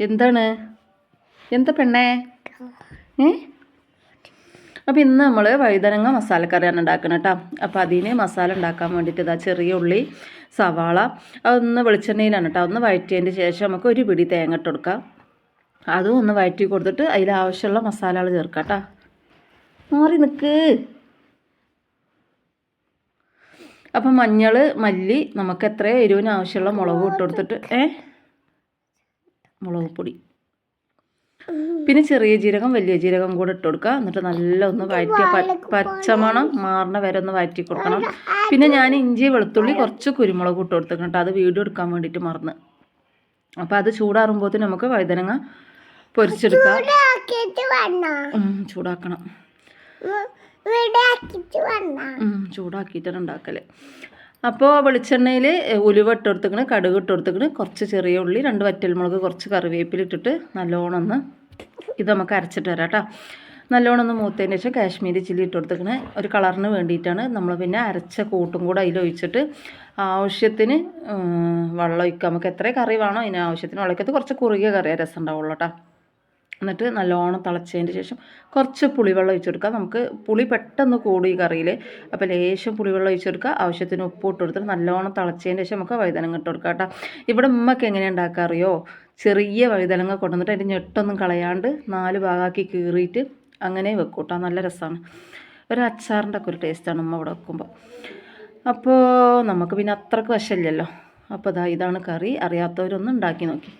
എന്താണ്? എന്താ പെണ്ണേ? ഏ? അപ്പോൾ ഇന്ന് നമ്മൾ വഴുതനങ്ങ മസാലക്കറിയാണ് ഉണ്ടാക്കുന്നത് കേട്ടോ അപ്പോൾ അതിന് മസാല ഉണ്ടാക്കാൻ വേണ്ടിയിട്ട് ഇതാ ചെറിയ ഉള്ളി സവാള അതൊന്ന് വെളിച്ചെണ്ണയിലാണ് കേട്ടോ ഒന്ന് വഴറ്റിയതിന്റെ ശേഷം നമുക്ക് ഒരു പിടി തേങ്ങ ഇട്ട് കൊടുക്കാം. അതും ഒന്ന് വഴറ്റി കൊടുത്തിട്ട് അതിൽ ആവശ്യമുള്ള മസാലകൾ ചേർക്കാം കേട്ടോ മാറി നിൽക്ക് അപ്പം മഞ്ഞൾ മല്ലി നമുക്ക് എത്രയോ എരിവിന് ആവശ്യമുള്ള മുളക് ഇട്ട് കൊടുത്തിട്ട് ഏ? മുളക് പൊടി. പിന്നെ ചെറിയ ജീരകം വലിയ ജീരകം കൂടെ ഇട്ട് കൊടുക്കുക. എന്നിട്ട് നല്ല ഒന്ന് വഴറ്റി പച്ചമണം മാറണ വരെ ഒന്ന് വഴറ്റി കൊടുക്കണം. പിന്നെ ഞാൻ ഇഞ്ചി വെളുത്തുള്ളി കുറച്ച് കുരുമുളക് ഇട്ട് കൊടുത്തിട്ടുണ്ട് കേട്ടോ. അത് വീഡിയോ എടുക്കാൻ വേണ്ടിയിട്ട് മറന്ന്. അപ്പോൾ അത് ചൂടാറുമ്പോഴത്തേന് നമുക്ക് വഴുതനങ്ങ പൊരിച്ചെടുക്കാം. ചൂടാക്കണം. ചൂടാക്കിയിട്ടാണ് ഉണ്ടാക്കൽ അപ്പോൾ വെളിച്ചെണ്ണയിൽ ഉലുവ ഇട്ട് കടുക് ഇട്ട് കുറച്ച് ചെറിയ ഉള്ളി രണ്ട് വറ്റൽമുളക് കുറച്ച് കറിവേപ്പില ഇട്ടിട്ട് നല്ലോണം ഒന്ന് ഇത് നമുക്ക് അരച്ചിട്ട് വരാം കേട്ടോ നല്ലോണം ഒന്ന് മൂത്തതിന് ശേഷം കാശ്മീരി ചില്ലി ഇട്ട് ഒരു കളറിന് വേണ്ടിയിട്ടാണ് നമ്മൾ പിന്നെ അരച്ച കൂട്ടും കൂടെ അതിൽ ഒഴിച്ചിട്ട് ആവശ്യത്തിന് വെള്ളം ഒഴിക്കുക. നമുക്ക് എത്ര കറി വേണോ അതിന് ആവശ്യത്തിന് വെള്ളക്കത്ത് കുറച്ച് കുറുകിയ കറിയാണ് രസം ഉണ്ടാവുള്ളൂ കേട്ടോ എന്നിട്ട് നല്ലോണം തിളച്ചതിന് ശേഷം കുറച്ച് പുളിവെള്ളം ഒഴിച്ചു കൊടുക്കുക നമുക്ക് പുളി പെട്ടെന്ന് കൂടി കറിയിൽ അപ്പോൾ ലേശം പുളിവെള്ളം ഒഴിച്ചു കൊടുക്കുക ആവശ്യത്തിന് ഉപ്പ് ഇട്ട് കൊടുത്തിട്ട് നല്ലോണം തിളച്ചതിന് ശേഷം നമുക്ക് വഴുതനങ്ങ ഇട്ട് കൊടുക്കുക കേട്ടോ. ഇവിടെ ഉമ്മക്ക് എങ്ങനെ ഉണ്ടാക്കുക അറിയോ? ചെറിയ വഴുതനങ്ങ കൊണ്ടുവന്നിട്ട് അതിന്റെ ഞെട്ടൊന്നും കളയാണ്ട് നാല് ഭാഗമാക്കി കീറിയിട്ട് അങ്ങനെ വെക്കും കേട്ടോ. നല്ല രസമാണ്. ഒരു അച്ചാറിന്റെ ഒക്കെ ഒരു ടേസ്റ്റാണ് ഉമ്മ ഇവിടെ വെക്കുമ്പോൾ അപ്പോൾ നമുക്ക് പിന്നെ അത്രയ്ക്ക് വശമില്ലല്ലോ. അപ്പോൾ ഇതാ ഇതാണ് കറി. അറിയാത്തവരൊന്നും ഉണ്ടാക്കി നോക്കി.